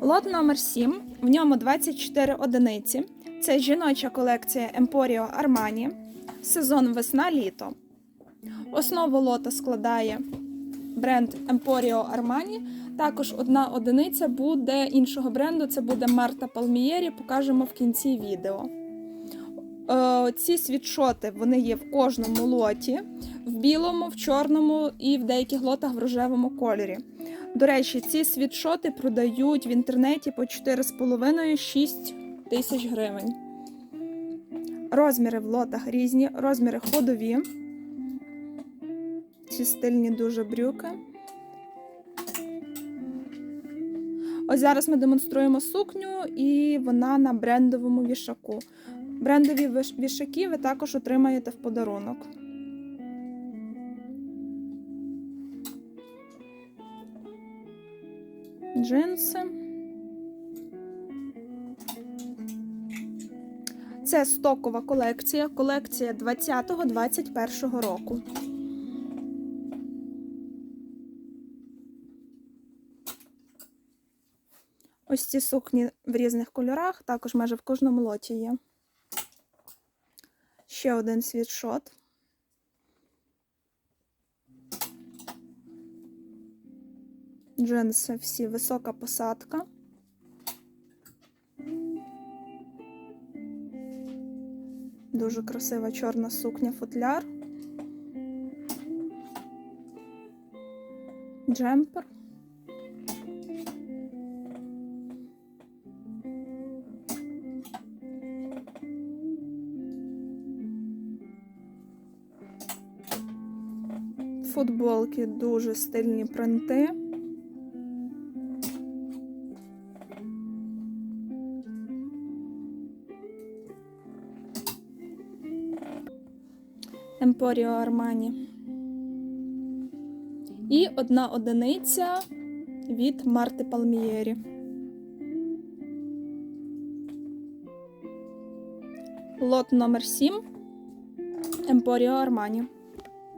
Лот номер 7 в ньому 24 одиниці. Це жіноча колекція Emporio Armani, сезон весна-літо. Основу лота складає бренд Emporio Armani. Також одна одиниця буде іншого бренду, це буде Марта Палмієрі, покажемо в кінці відео. Е, ці світшоти вони є в кожному лоті, в білому, в чорному і в деяких лотах в рожевому кольорі. До речі, ці світшоти продають в інтернеті по 4,5-6 тисяч гривень. Розміри в лотах різні, розміри ходові. Ці стильні дуже брюки. Ось зараз ми демонструємо сукню, і вона на брендовому вішаку. Брендові вішаки ви також отримаєте в подарунок. Джинси. Це стокова колекція, колекція 20-21 року. Ось ці сукні в різних кольорах, також майже в кожному лоті є. Ще один світшот. Джинси всі висока посадка. Дуже красива чорна сукня футляр. Джемпер. Футболки дуже стильні принти. Емпоріо Армані. І одна одиниця від Марти Палмієрі. Лот номер 7 Емпоріо Армані.